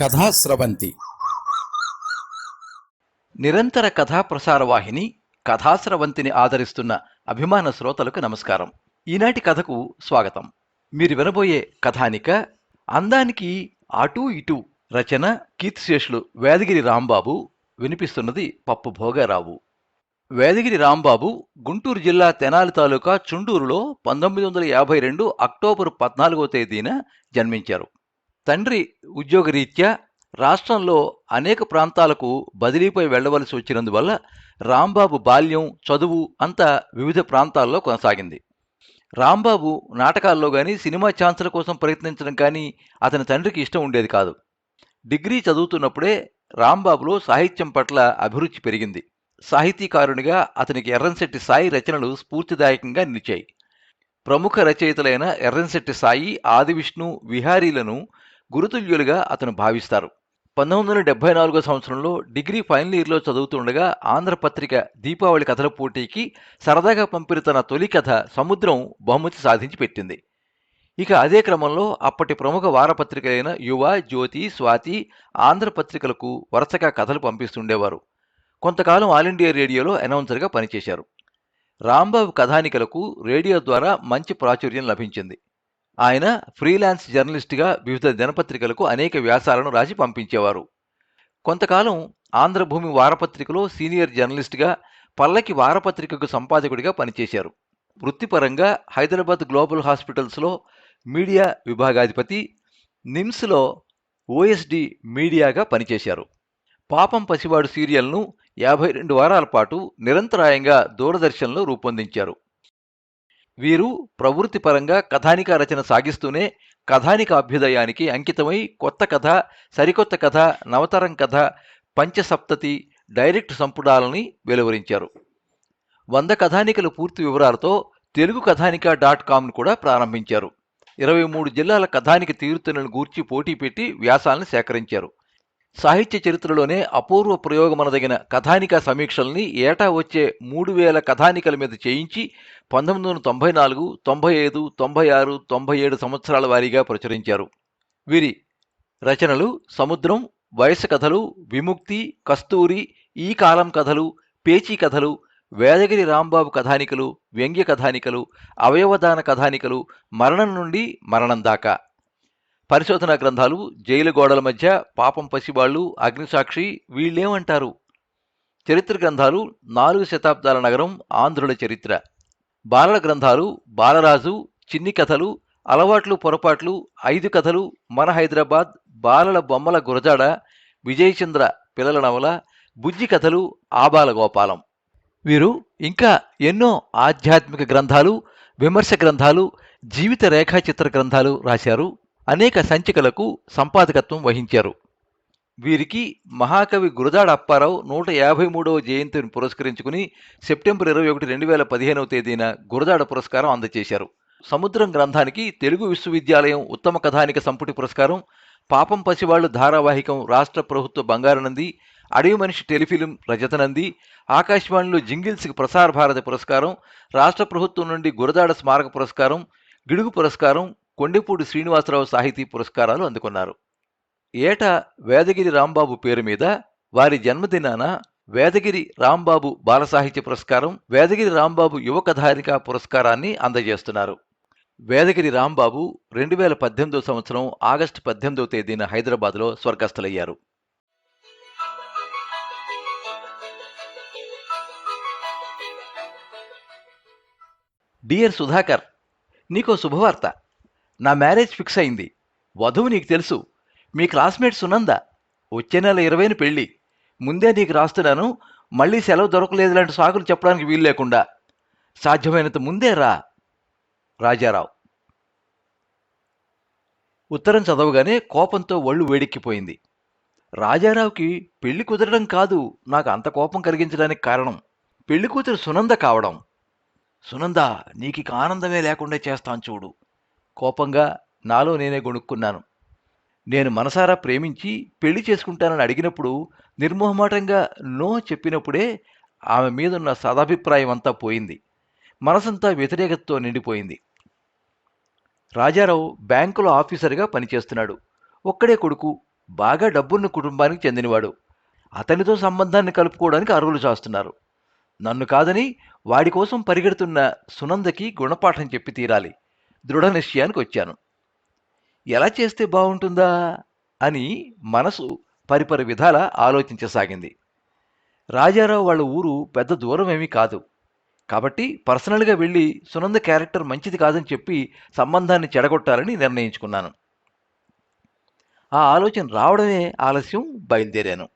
కథాస్రవంతి నిరంతర కథా ప్రసార వాహిని కథాస్రవంతిని ఆదరిస్తున్న అభిమాన శ్రోతలకు నమస్కారం. ఈనాటి కథకు స్వాగతం. మీరు వినబోయే కథానిక అందానికి అటూ ఇటు రచన కీర్తిశేషులు వేదగిరి రాంబాబు వినిపిస్తున్నది పప్పు భోగారావు. వేదగిరి రాంబాబు గుంటూరు జిల్లా తెనాలి తాలూకా చుండూరులో పంతొమ్మిది వందల యాభై రెండు అక్టోబర్ పద్నాలుగో తేదీన జన్మించారు. తండ్రి ఉద్యోగరీత్యా రాష్ట్రంలో అనేక ప్రాంతాలకు బదిలీపై వెళ్ళవలసి వచ్చినందువల్ల రాంబాబు బాల్యం చదువు అంతా వివిధ ప్రాంతాల్లో కొనసాగింది. రాంబాబు నాటకాల్లో కానీ సినిమా ఛాన్సుల కోసం ప్రయత్నించడం కానీ అతని తండ్రికి ఇష్టం ఉండేది కాదు. డిగ్రీ చదువుతున్నప్పుడే రాంబాబులో సాహిత్యం పట్ల అభిరుచి పెరిగింది. సాహితీకారునిగా అతనికి ఎర్రంశెట్టి సాయి రచనలు స్ఫూర్తిదాయకంగా నిలిచాయి. ప్రముఖ రచయితలైన ఎర్రంశెట్టి సాయి ఆదివిష్ణు విహారీలను గురుతుల్యులుగా అతను భావిస్తారు. పంతొమ్మిది వందల డెబ్బై నాలుగో సంవత్సరంలో డిగ్రీ ఫైనల్ ఇయర్లో చదువుతుండగా ఆంధ్రపత్రిక దీపావళి కథల పోటీకి సరదాగా పంపిన తన తొలి కథ సముద్రం బహుమతి సాధించి పెట్టింది. ఇక అదే క్రమంలో అప్పటి ప్రముఖ వారపత్రికలైన యువ జ్యోతి స్వాతి ఆంధ్రపత్రికలకు వరుసగా కథలు పంపిస్తుండేవారు. కొంతకాలం ఆల్ ఇండియా రేడియోలో అనౌన్సర్గా పనిచేశారు. రాంబాబు కథానికలకు రేడియో ద్వారా మంచి ప్రాచుర్యం లభించింది. ఆయన ఫ్రీలాన్స్ జర్నలిస్టుగా వివిధ దినపత్రికలకు అనేక వ్యాసాలను రాసి పంపించేవారు. కొంతకాలం ఆంధ్రభూమి వారపత్రికలో సీనియర్ జర్నలిస్టుగా పల్లకి వారపత్రికకు సంపాదకుడిగా పనిచేశారు. వృత్తిపరంగా హైదరాబాద్ గ్లోబల్ హాస్పిటల్స్లో మీడియా విభాగాధిపతి నిమ్స్లో ఓఎస్డి మీడియాగా పనిచేశారు. పాపం పసివాడు సీరియల్ను యాభై రెండు వారాల పాటు నిరంతరాయంగా దూరదర్శన్లో రూపొందించారు. వీరు ప్రవృత్తిపరంగా కథానిక రచన సాగిస్తూనే కథానిక అభ్యుదయానికి అంకితమై కొత్త కథ సరికొత్త కథ నవతరం కథ పంచసప్తతి డైరెక్ట్ సంపుటాలని వెలువరించారు. వంద కథానికల పూర్తి వివరాలతో తెలుగు కథానిక డాట్ కామ్ను కూడా ప్రారంభించారు. ఇరవై మూడు జిల్లాల కథానిక తీరుతెన్నులను గూర్చి పోటీ పెట్టి వ్యాసాలను సేకరించారు. సాహిత్య చరిత్రలోనే అపూర్వ ప్రయోగమనదగిన కథానిక సమీక్షల్ని ఏటా వచ్చే మూడు వేల కథానికల మీద చేయించి పంతొమ్మిది వందల తొంభై నాలుగు తొంభై ఐదు తొంభై ఆరు తొంభై ఏడు సంవత్సరాల వారీగా ప్రచురించారు. వీరి రచనలు సముద్రం వయసు కథలు విముక్తి కస్తూరి ఈ కాలం కథలు పేచీ కథలు వేదగిరి రాంబాబు కథానికలు వ్యంగ్య కథానికలు అవయవదాన కథానికలు మరణం నుండి మరణం దాకా. పరిశోధనా గ్రంథాలు జైలు గోడల మధ్య పాపం పసివాళ్ళు అగ్నిసాక్షి వీళ్ళేమంటారు? చరిత్ర గ్రంథాలు నాలుగు శతాబ్దాల నగరం ఆంధ్రుల చరిత్ర. బాలల గ్రంథాలు బాలరాజు చిన్ని కథలు అలవాట్లు పొరపాట్లు ఐదు కథలు మన హైదరాబాద్ బాలల బొమ్మల గురజాడ విజయచంద్ర పిల్లల నవల బుజ్జి కథలు ఆబాల గోపాలం. వీరు ఇంకా ఎన్నో ఆధ్యాత్మిక గ్రంథాలు విమర్శ గ్రంథాలు జీవిత రేఖాచిత్ర గ్రంథాలు రాశారు. అనేక సంచికలకు సంపాదకత్వం వహించారు. వీరికి మహాకవి గురజాడ అప్పారావు నూట యాభై మూడవ జయంతిని పురస్కరించుకుని సెప్టెంబర్ ఇరవై ఒకటి రెండు వేల పదిహేనవ తేదీన గురజాడ పురస్కారం అందజేశారు సముద్రం గ్రంథానికి తెలుగు విశ్వవిద్యాలయం ఉత్తమ కథానిక సంపుటి పురస్కారం పాపం పసివాళ్ళు ధారావాహికం రాష్ట్ర ప్రభుత్వ బంగారనంది అడవి మనిషి టెలిఫిలిం రజతనంది ఆకాశవాణిలో జింగిల్స్కి ప్రసార భారతి పురస్కారం రాష్ట్ర ప్రభుత్వం నుండి గురదాడ స్మారక పురస్కారం గిడుగు పురస్కారం కొండిపూడి శ్రీనివాసరావు సాహితీ పురస్కారాలు అందుకున్నారు. ఏటా వేదగిరి రాంబాబు పేరు మీద వారి జన్మదినాన వేదగిరి రాంబాబు బాల సాహిత్య పురస్కారం వేదగిరి రాంబాబు యువ పురస్కారాన్ని అందజేస్తున్నారు. వేదగిరి రాంబాబు రెండు వేల పద్దెనిమిదో సంవత్సరం ఆగస్టు పద్దెనిమిదవ తేదీన హైదరాబాద్లో స్వర్గస్థులయ్యారు. డియర్ సుధాకర్ నీకో శుభవార్త. నా మ్యారేజ్ ఫిక్స్ అయింది. వధువు నీకు తెలుసు. మీ క్లాస్మేట్ సునంద వచ్చే నెల ఇరవైన పెళ్ళి. ముందే నీకు రాస్తున్నాను. మళ్ళీ సెలవు దొరకలేదు లాంటి సాకులు చెప్పడానికి వీలు లేకుండా. సాధ్యమైనంత ముందే రా రాజారావు. ఉత్తరం చదవగానే కోపంతో ఒళ్ళు వేడెక్కిపోయింది. రాజారావుకి పెళ్ళి కుదరడం కాదు. నాకు అంత కోపం కలిగించడానికి కారణం పెళ్ళి కూతురు సునంద కావడం. సునంద నీకు ఆనందమే లేకుండా చేస్తాను చూడు. కోపంగా నాలో నేనే గొణుక్కున్నాను. నేను మనసారా ప్రేమించి పెళ్ళి చేసుకుంటానని అడిగినప్పుడు నిర్మోహమాటంగా నో చెప్పినప్పుడే ఆమె మీదున్న సదాభిప్రాయం అంతా పోయింది. మనసంతా వ్యతిరేకతతో నిండిపోయింది. రాజారావు బ్యాంకులో ఆఫీసర్గా పనిచేస్తున్నాడు. ఒక్కడే కొడుకు బాగా డబ్బున్న కుటుంబానికి చెందినవాడు. అతనితో సంబంధాన్ని కలుపుకోవడానికి అరువులు చాస్తున్నారు. నన్ను కాదని వాడి కోసం పరిగెడుతున్న సునందకి గుణపాఠం చెప్పి తీరాలి. దృఢ నిశ్చయానికి వచ్చాను ఎలా చేస్తే బాగుంటుందా అని మనసు పరిపరి విధాల ఆలోచించసాగింది. రాజారావు వాళ్ళ ఊరు పెద్ద దూరం ఏమీ కాదు. కాబట్టి పర్సనల్గా వెళ్ళి సునంద క్యారెక్టర్ మంచిది కాదని చెప్పి సంబంధాన్ని చెడగొట్టాలని నిర్ణయించుకున్నాను. ఆ ఆలోచన రావడమే ఆలస్యం బయలుదేరాను.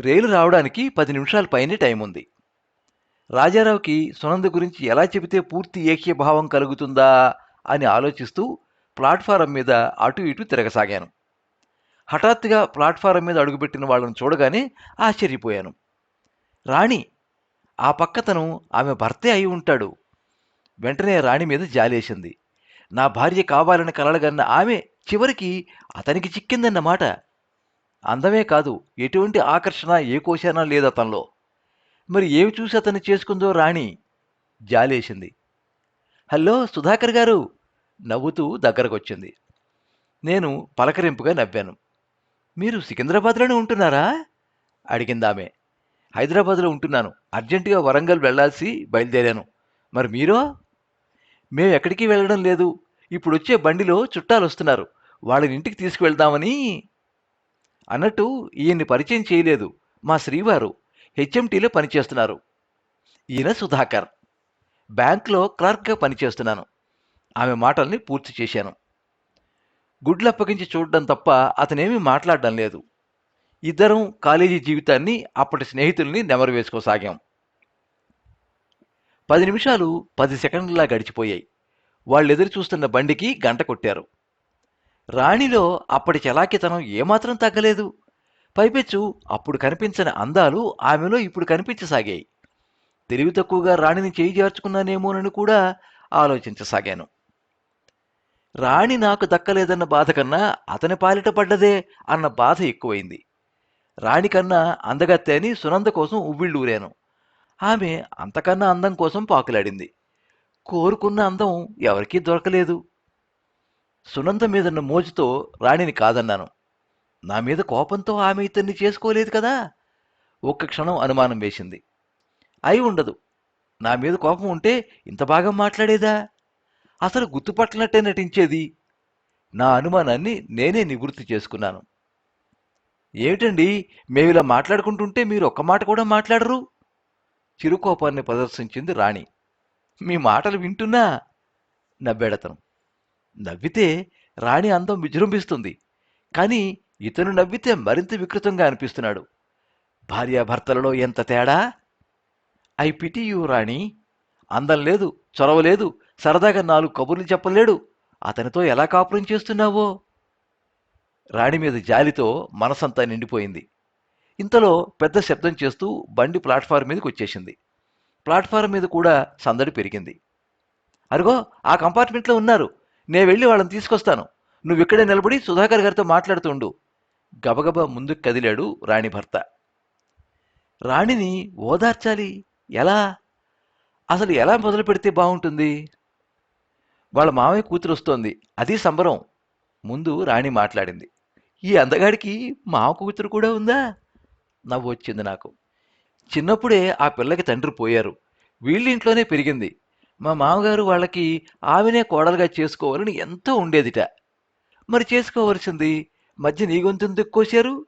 రైలు రావడానికి పది నిమిషాల పైనే టైం ఉంది రాజారావుకి సునంద గురించి ఎలా చెబితే పూర్తి ఏకీభావం కలుగుతుందా అని ఆలోచిస్తూ ప్లాట్ఫారం మీద అటు ఇటు తిరగసాగాను. హఠాత్తుగా ప్లాట్ఫారం మీద అడుగుపెట్టిన వాళ్ళని చూడగానే ఆశ్చర్యపోయాను. రాణి ఆ పక్కతను ఆమె భర్తే అయి ఉంటాడు. వెంటనే రాణి మీద జాలేసింది. నా భార్య కావాలని కలలగన్న ఆమె చివరికి అతనికి చిక్కిందన్నమాట. అందమే కాదు ఎటువంటి ఆకర్షణ ఏ కోశానా లేదు అతనిలో? మరి ఏమి చూసి అతన్ని చేసుకుందో రాణి జాలేసింది. హలో సుధాకర్ గారు! నవ్వుతూ దగ్గరకొచ్చింది. నేను పలకరింపుగా నవ్వాను. మీరు సికింద్రాబాద్లోనే ఉంటున్నారా? అడిగిందామె. హైదరాబాద్లో ఉంటున్నాను. అర్జెంటుగా వరంగల్ వెళ్ళాల్సి బయలుదేరాను. మరి మీరో? మేము ఎక్కడికి వెళ్ళడం లేదు. ఇప్పుడు వచ్చే బండిలో చుట్టాలు వస్తున్నారు వాళ్ళని ఇంటికి తీసుకువెళ్దామని అన్నట్టు ఈయన్ని పరిచయం చేయలేదు మా శ్రీవారు. హెచ్ఎంటీలో పనిచేస్తున్నారు. ఈయన సుధాకర్. బ్యాంక్లో క్లర్క్గా పనిచేస్తున్నాను. ఆమె మాటల్ని పూర్తి చేశాను. గుడ్లు అప్పగించి చూడడం తప్ప అతనేమీ మాట్లాడడం లేదు. ఇద్దరం కాలేజీ జీవితాన్ని అప్పటి స్నేహితుల్ని నెమరు వేసుకోసాగాం. పది నిమిషాలు పది సెకండ్లా గడిచిపోయాయి. వాళ్ళు ఎదురు చూస్తున్న బండికి గంట కొట్టారు. రాణిలో అప్పటి చలాకితనం ఏమాత్రం తగ్గలేదు. పైపెచ్చు అప్పుడు కనిపించని అందాలు ఆమెలో ఇప్పుడు కనిపించసాగాయి. తెలివి తక్కువగా రాణిని చేయి చేర్చుకున్నానేమోనని కూడా ఆలోచించసాగాను. రాణి నాకు దక్కలేదన్న బాధ కన్నా అతని పాలిట పడ్డదే అన్న బాధ ఎక్కువైంది. రాణి కన్నా అందగత్తె అని సునంద కోసం ఉవ్విళ్ళూరాను. ఆమె అంతకన్నా అందం కోసం పాకులాడింది. కోరుకున్న అందం ఎవరికీ దొరకలేదు. సునంద మీదన్న మోజుతో రాణిని కాదన్నాను. నా మీద కోపంతో ఆమె ఇతన్ని చేసుకోలేదు కదా? ఒక్క క్షణం అనుమానం వేసింది. అయి ఉండదు. నా మీద కోపం ఉంటే ఇంత బాగా మాట్లాడేదా? అసలు గుర్తుపట్టనట్టే నటించేది? నా అనుమానాన్ని నేనే నివృత్తి చేసుకున్నాను. ఏమిటండి? మేమిలా మాట్లాడుకుంటుంటే మీరు ఒక్క మాట కూడా మాట్లాడరు? చిరుకోపాన్ని ప్రదర్శించింది రాణి. మీ మాటలు వింటున్నా? నవ్వాడతను. నవ్వితే రాణి అందం విజృంభిస్తుంది. కానీ ఇతను నవ్వితే మరింత వికృతంగా అనిపిస్తున్నాడు. భార్యాభర్తలలో ఎంత తేడా? I pity you Rani. అందం లేదు చొరవ లేదు సరదాగా నాలుగు కబుర్లు చెప్పలేడు. అతనితో ఎలా కాపురం చేస్తున్నావో? రాణి మీద జాలితో మనసంతా నిండిపోయింది. ఇంతలో పెద్ద శబ్దం చేస్తూ బండి ప్లాట్ఫారం మీదకి వచ్చేసింది. ప్లాట్ఫారం మీద కూడా సందడి పెరిగింది. అరుగో ఆ కంపార్ట్మెంట్లో ఉన్నారు. నే వెళ్ళి వాళ్ళని తీసుకొస్తాను. నువ్వు ఇక్కడే నిలబడి సుధాకర్ గారితో మాట్లాడుతుండు గబగబా ముందుకు కదిలాడు రాణి భర్త. రాణిని ఓదార్చాలి? ఎలా? అసలు ఎలా మొదలు పెడితే బాగుంటుంది? వాళ్ళ మామయ్య కూతురు వస్తోంది. అది సంబరం. ముందు రాణి మాట్లాడింది. ఈ అందగాడికి మామ కూతురు కూడా ఉందా? నవ్వు వచ్చింది నాకు. చిన్నప్పుడే ఆ పిల్లకి తండ్రి పోయారు. వీళ్ళింట్లోనే పెరిగింది. మా మామగారు వాళ్ళకి ఆమెనే కోడలుగా చేసుకోవాలని ఎంతో ఉండేదిట. మరి చేసుకోవలసింది మధ్య నీ గొంతును దిక్కోశారు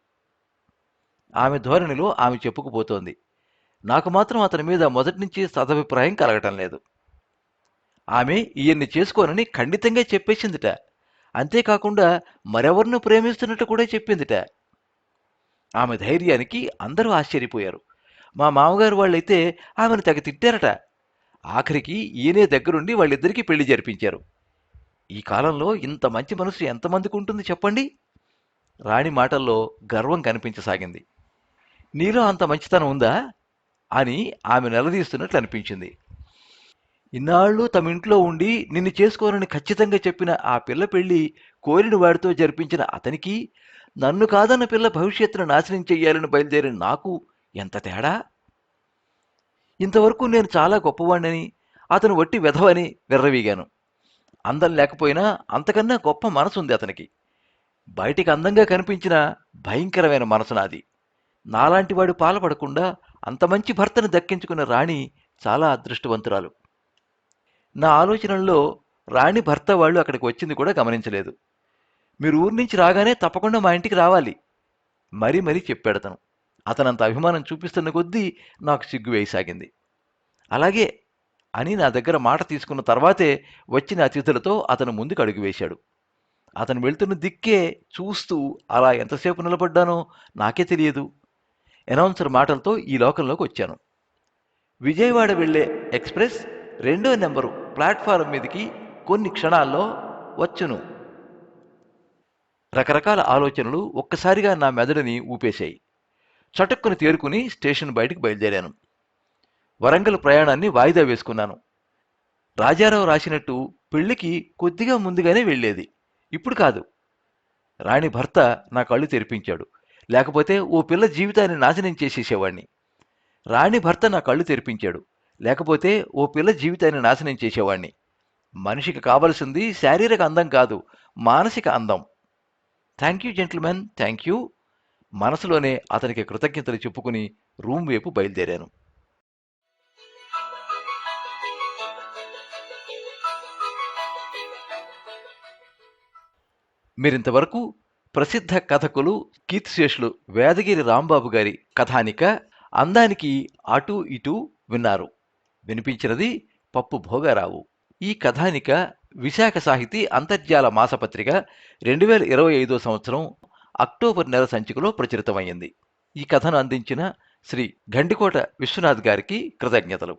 ఆమె ధోరణిలో ఆమె చెప్పుకుపోతోంది. నాకు మాత్రం అతని మీద మొదటి నుంచి సదభిప్రాయం కలగటం లేదు. ఆమె ఈయన్ని చేసుకోనని ఖండితంగా చెప్పేసిందిట. అంతేకాకుండా మరెవరినో ప్రేమిస్తున్నట్టు కూడా చెప్పిందిట. ఆమె ధైర్యానికి అందరూ ఆశ్చర్యపోయారు. మా మామగారు వాళ్ళైతే ఆమెను తెగ తిట్టారట. ఆఖరికి ఈయనే దగ్గరుండి వాళ్ళిద్దరికీ పెళ్ళి జరిపించారు. ఈ కాలంలో ఇంత మంచి మనసు ఎంతమందికి ఉంటుంది చెప్పండి? రాణి మాటల్లో గర్వం కనిపించసాగింది. నీలో అంత మంచితనం ఉందా? అని ఆమె నిలదీస్తున్నట్లు అనిపించింది. ఇన్నాళ్ళు తమ ఇంట్లో ఉండి నిన్ను చేసుకోనని ఖచ్చితంగా చెప్పిన ఆ పిల్ల పెళ్ళి కోరిన వాడితో జరిపించిన అతనికి నన్ను కాదన్న పిల్ల భవిష్యత్తును నాశనం చెయ్యాలని బయలుదేరిన నాకు ఎంత తేడా? ఇంతవరకు నేను చాలా గొప్పవాణ్ణని అతను వట్టి వెధవని విర్రవీగాను. అందం లేకపోయినా అంతకన్నా గొప్ప మనసు ఉంది అతనికి. బయటికి అందంగా కనిపించిన భయంకరమైన మనసు నాది నాలాంటి వాడు పాల్పడకుండా అంత మంచి భర్తను దక్కించుకున్న రాణి చాలా అదృష్టవంతురాలు. నా ఆలోచనల్లో రాణి భర్త వాళ్ళు అక్కడికి వచ్చింది కూడా గమనించలేదు. మీరు ఊరి నుంచి రాగానే తప్పకుండా మా ఇంటికి రావాలి మరీ మరీ చెప్పాడు అతను. అతనంత అభిమానం చూపిస్తున్న కొద్దీ నాకు సిగ్గు వేయసాగింది. అలాగే అని నా దగ్గర మాట తీసుకున్న తర్వాతే వచ్చిన అతిథులతో అతను ముందుకు అడుగు వేశాడు. అతను వెళ్తున్న దిక్కే చూస్తూ అలా ఎంతసేపు నిలబడ్డానో నాకే తెలియదు. అనౌన్సర్ మాటలతో ఈ లోకంలోకి వచ్చాను. విజయవాడ వెళ్ళే ఎక్స్ప్రెస్ రెండో నెంబరు ప్లాట్ఫారం మీదకి కొన్ని క్షణాల్లో వచ్చును. రకరకాల ఆలోచనలు ఒక్కసారిగా నా మెదడుని ఊపేశాయి. చటుక్కుని తేరుకుని స్టేషన్ బయటికి బయలుదేరాను. వరంగల్ ప్రయాణాన్ని వాయిదా వేసుకున్నాను. రాజారావు రాసినట్టు పెళ్ళికి కొద్దిగా ముందుగానే వెళ్ళేది. ఇప్పుడు కాదు. రాణి భర్త నా కళ్ళు తెరిపించాడు. లేకపోతే ఓ పిల్ల జీవితాన్ని నాశనం చేసేసేవాణ్ణి. రాణి భర్త నా కళ్ళు తెరిపించాడు. లేకపోతే ఓ పిల్ల జీవితాన్ని నాశనం చేసేవాణ్ణి. మనిషికి కావలసింది శారీరక అందం కాదు మానసిక అందం. Thank you gentlemen thank you మనసులోనే అతనికి కృతజ్ఞతలు చెప్పుకుని రూమ్ వైపు బయలుదేరాను. మీరింతవరకు ప్రసిద్ధ కథకులు కీర్తిశేషులు వేదగిరి రాంబాబు గారి కథానిక అందానికి అటు ఇటు విన్నారు. వినిపించినది పప్పు భోగారావు. ఈ కథానిక విశాఖ సాహితీ అంతర్జాల మాసపత్రిక రెండు వేల ఇరవై ఐదో సంవత్సరం అక్టోబర్ నెల సంచికలో ప్రచురితమైంది ఈ కథను అందించిన శ్రీ గండికోట విశ్వనాథ్ గారికి కృతజ్ఞతలు.